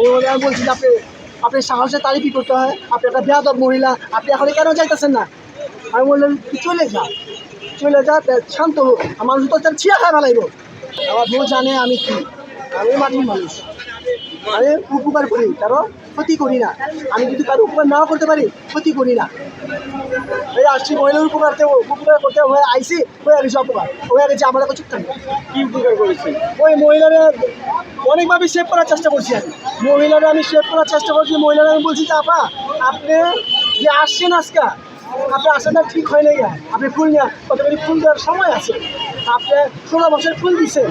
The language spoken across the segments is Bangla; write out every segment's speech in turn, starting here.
আমি বলছি যে আপনি আপনি সাহসের তারিফই করতে হয়। আপনি একটা বেয়াদব মহিলা আপনি এখন কেন যাইতেছেন না? আমি বললাম চলে যা। চলে যা শান্ত হোক আমার মানুষ তো তার ছিয়া খায় ভালাইব আমার বউ জানে আমি কি। আমি মাটির মানুষ। আমি উপকার করি কারও ক্ষতি করি না। আমি যদি কারও উপকার নাও করতে পারি ক্ষতি করি না। এই আসছি মহিলার উপকার উপকার করতে হয়ে আইসি হয়ে গেছে অপকার। হয়ে গেছে আমার কাছে কি উপকার করেছেন? ওই মহিলারা অনেকভাবে সেভ করার চেষ্টা করছি আমি। মহিলারা আমি সেভ করার চেষ্টা করছি মহিলারা আমি বলছি যে আপা আপনি যে আসছেন আজকে আপনি আসাটা ঠিক হয় নাই। আপনি ফুল নেওয়া কতগুলি ফুল দেওয়ার সময় আছে? আপনি ষোলো বছর ফুল দিচ্ছেন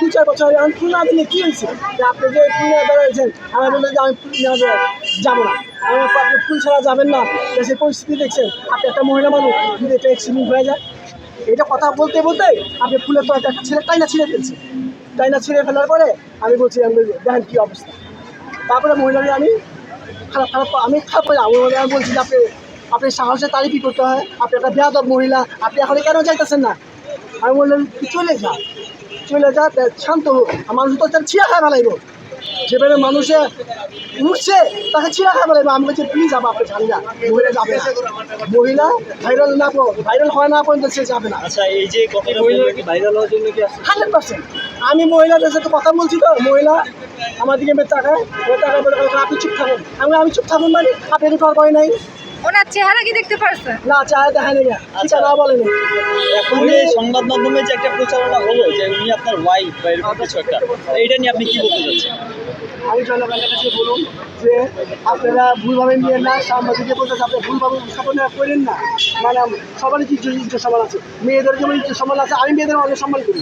দু চার বছর আমি ফুল না দিলে কী হয়েছে? যে আপনি যে ফুল নিয়ে বেড়াইছেন আমার বললেন যে আমি ফুল বেড়া- যাব না। আমি বললাম, আপনি ফুল ছাড়া যাবেন না। দেশের পরিস্থিতি দেখছেন আপনি একটা মহিলা মানুষ যদি একটা অ্যাক্সিডেন্ট হয়ে যায় এটা কথা বলতে বলতে আপনি ফুলের তো একটা ছেলে তাই না ছিঁড়ে ফেলছে টাইনা ছিঁড়ে ফেলার পরে আমি বলছি, আমি দেখেন কী অবস্থা। তারপরে মহিলাদের আমি খারাপ খারাপ, আমি খারাপ করে আমি আমি বলছি যে, আপনি আপনি সাহসে তারিফই করতে হয়? আপনি একটা বেয়াদব মহিলা, আপনি এখন কেন যাইতেছেন না? আমি বললাম চলে যা চলে যা শান্ত হোক আমার মানুষ তো তার ছিঁড়া খায় ফেলাইব। যেভাবে মানুষে উঠছে তাকে খায় ফেলাইব আমি বলছি প্লিজ যাব আপনি যান যা মহিলা যাবে না। মহিলা ভাইরাল না ভাইরাল হয় না পর্যন্ত সে যাবে না। আচ্ছা এই যে ভাইরাল হওয়ার জন্য কি হান্ড্রেড পার্সেন্ট। আমি মহিলাদের সাথে কথা বলছি তো মহিলা আমার দিকে মেয়ে তাকায় ও তাকায় বলে আপনি চুপ থাকুন। আমি আমি চুপ থাকুন মানে? আপনি রেকর্ড করে নাই? ওনার চেহারা কি দেখতে পারছেন না চায় দেখায় নেই ঠিক না বলেনি। এখন এই সংবাদ মাধ্যমে যে একটা প্রচারণা হলো যে উনি আপনার ওয়াইফ বা এরকম কিছু একটা এইটা নিয়ে আপনি কি বলতে চাচ্ছেন? আমি জনগণের কাছে বলুন যে আপনারা ভুলভাবে নিয়ে না সাংবাদিকে বলতেছে আপনি ভুলভাবে উপস্থাপনা করেন না। মানে সবারই ইজ্জত ইজ্জত সমান আছে। মেয়েদের যেমন ইজ্জত সমান আছে, আমি মেয়েদের অনেক সম্মান করি।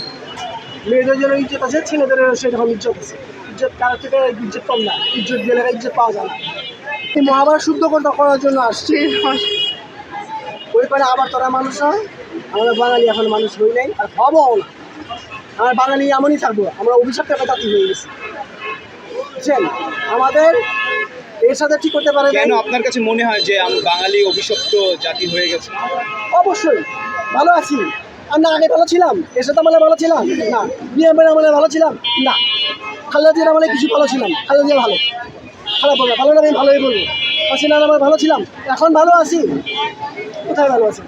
মেয়েদের যেন ইজ্জত আছে ছেলেদের সেরকম ইজ্জত আছে। ইজ্জত কারোর থেকে ইজ্জত কম না, ইজ্জত গেলে ইজ্জত পাওয়া যায় না। এই মহাভারত শুদ্ধ করতে করার জন্য আসছি। ওই করে আবার তোরা মানুষ হয়, আমরা বাঙালি এখন মানুষ হই নাই, আর হবও না। আমরা বাঙালি এমনই থাকব, আমরা অভিশাপ টাকা জাতি হয়ে গেছি। বুঝছেন আমাদের এর সাথে ঠিক করতে পারে কেন আপনার কাছে মনে হয় যে আমি বাঙালি অভিশপ্ত জাতি হয়ে গেছে? অবশ্যই ভালো আছি। আর না আগে ভালো ছিলাম এর সাথে আমলে ভালো ছিলাম? না। বিয়ে মেয়ের আমলে ভালো ছিলাম? না। খালেদা জিয়ার আমলে কিছু ভালো ছিলাম খালেদা জিয়া ভালো। খারাপ বলব ভালো না আমি ভালোই বলব। হাসিনার আমার ভালো ছিলাম এখন ভালো আছি। কোথায় ভালো আছি?